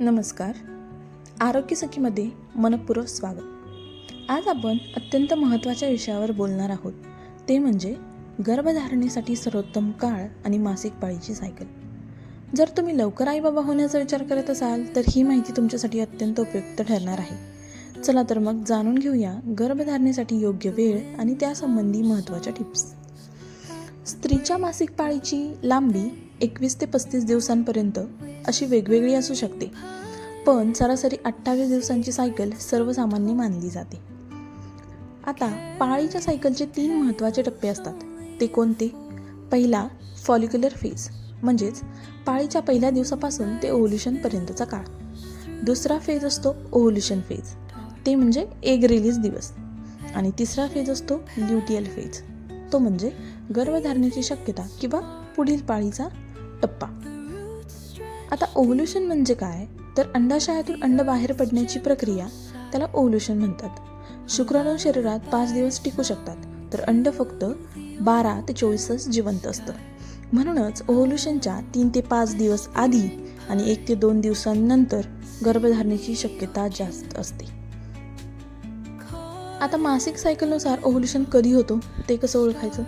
नमस्कार. आरोग्य सखीमध्ये मनपूर्वक स्वागत. आज आपण अत्यंत महत्त्वाच्या विषयावर बोलणार आहोत. ते म्हणजे गर्भधारणेसाठी सर्वोत्तम काळ आणि मासिक पाळीची सायकल. जर तुम्ही लवकर आईबाबा होण्याचा विचार करत असाल तर ही माहिती तुमच्यासाठी अत्यंत उपयुक्त ठरणार आहे. चला तर मग जाणून घेऊया गर्भधारणेसाठी योग्य वेळ आणि त्यासंबंधी महत्त्वाच्या टिप्स. स्त्रीच्या मासिक पाळीची लांबी एकवीस ते पस्तीस दिवसांपर्यंत अशी वेगवेगळी असू शकते. पण सरासरी अठ्ठावीस दिवसांची सायकल सर्वसामान्य मानली जाते. आता पाळीच्या सायकलचे तीन महत्त्वाचे टप्पे असतात. ते कोणते? पहिला फॉलिक्युलर फेज म्हणजेच पाळीच्या पहिल्या दिवसापासून ते ओव्होल्युशनपर्यंतचा काळ. दुसरा फेज असतो ओव्होल्युशन फेज ते म्हणजे एग रिलीज दिवस. आणि तिसरा फेज असतो ल्युटियल फेज तो म्हणजे गर्भधारणेची शक्यता किंवा पुढील पाळीचा टप्पा. आता ओव्होल्युशन म्हणजे काय? तर अंडाशयातून अंड बाहेर पडण्याची प्रक्रिया त्याला ओव्होल्युशन म्हणतात. शुक्राणू शरीरात पाच दिवस टिकू शकतात तर अंड फक्त बारा ते चोवीस तास जिवंत असतं. म्हणूनच ओव्होल्युशनच्या तीन ते पाच दिवस आधी आणि एक ते दोन दिवसांनंतर गर्भधारणेची शक्यता जास्त असते. आता मासिक सायकलनुसार ओव्होल्युशन कधी होतो ते कसं ओळखायचं?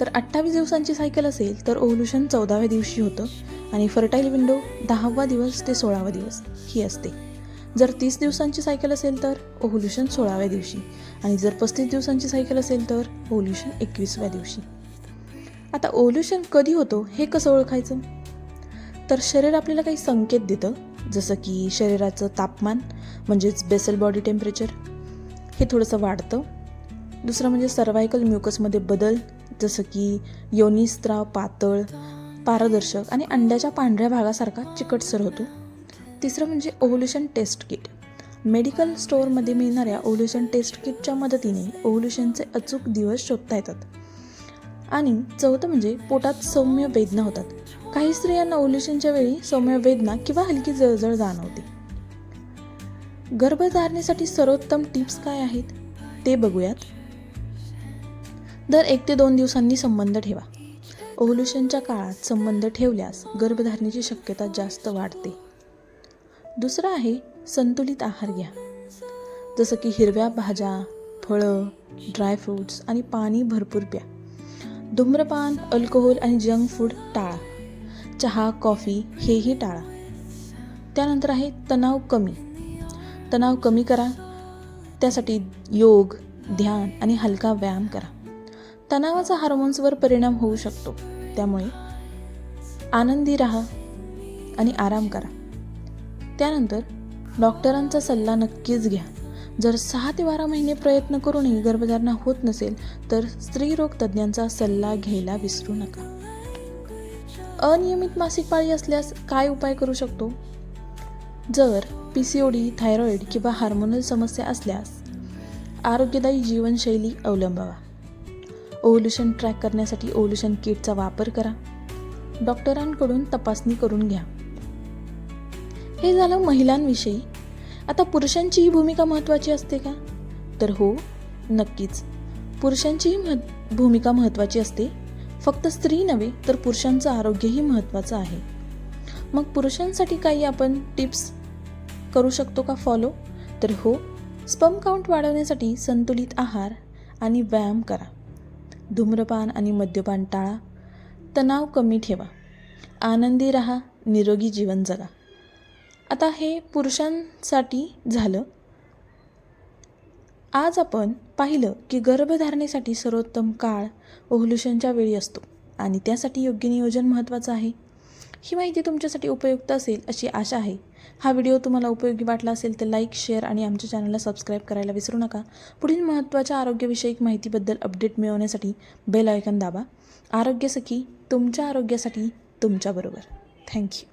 तर अठ्ठावीस दिवसांची सायकल असेल तर ओव्होल्युशन चौदाव्या दिवशी होतं आणि फर्टाईल विंडो दहावा दिवस ते सोळावा दिवस ही असते. जर तीस दिवसांची सायकल असेल तर ओव्होल्युशन सोळाव्या दिवशी आणि जर पस्तीस दिवसांची सायकल असेल तर ओव्होल्युशन एकवीसव्या दिवशी. आता ओव्होल्युशन कधी होतो हे कसं ओळखायचं? तर शरीर आपल्याला काही संकेत देतं जसं की शरीराचं तापमान म्हणजेच बेसल बॉडी टेम्परेचर हे थोडंसं वाढतं. दुसरं म्हणजे सर्वायकल म्युकसमध्ये बदल जसं की योनिस्त्राव पातळ पारदर्शक आणि अंड्याच्या पांढऱ्या भागासारखा चिकटसर होतो. तिसरं म्हणजे ओव्होल्युशन टेस्ट किट. मेडिकल स्टोअरमध्ये मिळणाऱ्या ओव्होल्युशन टेस्ट किटच्या मदतीने ओव्होल्युशनचे अचूक दिवस शोधता येतात. आणि चौथं म्हणजे पोटात सौम्य वेदना होतात. काही स्त्रियांना ओव्होल्युशनच्या वेळी सौम्य वेदना किंवा हलकी जळजळ जाणवते. गर्भधारणेसाठी सर्वोत्तम टिप्स काय आहेत ते बघूयात. दर एक ते दोन दिवसांनी संबंध ठेवा. ओव्होल्युशनच्या काळात संबंध ठेवल्यास गर्भधारणेची शक्यता जास्त वाढते. दुसरं आहे संतुलित आहार घ्या. जसं की हिरव्या भाज्या फळं ड्रायफ्रूट्स आणि पाणी भरपूर प्या. धूम्रपान अल्कोहोल आणि जंक फूड टाळा. चहा कॉफी हेही टाळा. त्यानंतर आहे तणाव कमी. तणाव कमी करा. त्यासाठी योग ध्यान आणि हलका व्यायाम करा. तणावाचा हार्मोन्सवर परिणाम होऊ शकतो. त्यामुळे आनंदी राहा आणि आराम करा. त्यानंतर डॉक्टरांचा सल्ला नक्कीच घ्या. जर सहा ते बारा महिने प्रयत्न करूनही गर्भधारणा होत नसेल तर स्त्रीरोग तज्ज्ञांचा सल्ला घ्यायला विसरू नका. अनियमित मासिक पाळी असल्यास काय उपाय करू शकतो? जर P C O D thyroid किंवा हार्मोनल समस्या असल्यास आरोग्यदायी जीवनशैली अवलंबावा. ओव्होल्युशन ट्रॅक करण्यासाठी ओव्होल्युशन किटचा वापर करा. डॉक्टरांकडून तपासणी करून घ्या. हे झालं महिलांविषयी. आता पुरुषांचीही भूमिका महत्त्वाची असते का? तर हो नक्कीच. पुरुषांचीही मह भूमिका महत्त्वाची असते. फक्त स्त्री नव्हे तर पुरुषांचं आरोग्यही महत्त्वाचं आहे. मग पुरुषांसाठी काही आपण टिप्स करू शकतो का फॉलो तर हो स्पम काउंट वाढवण्यासाठी संतुलित आहार आणि व्यायाम करा. धूम्रपान आणि मद्यपान टाळा. तणाव कमी ठेवा. आनंदी राहा निरोगी जीवन जगा. आता हे पुरुषांसाठी झालं. आज आपण पाहिलं की गर्भधारणेसाठी सर्वोत्तम काळ ओव्होल्युशनच्या वेळी असतो आणि त्यासाठी योग्य नियोजन महत्त्वाचं आहे. ही माहिती तुमच्यासाठी उपयुक्त असेल अशी आशा आहे. हा व्हिडिओ तुम्हाला उपयोगी वाटला असेल तर लाईक शेअर आणि आमच्या चॅनलला सबस्क्राईब करायला विसरू नका. पुढील महत्त्वाच्या आरोग्यविषयक माहितीबद्दल अपडेट मिळवण्यासाठी बेल आयकन दाबा. आरोग्य सखी तुमच्या आरोग्यासाठी तुमच्याबरोबर थँक्यू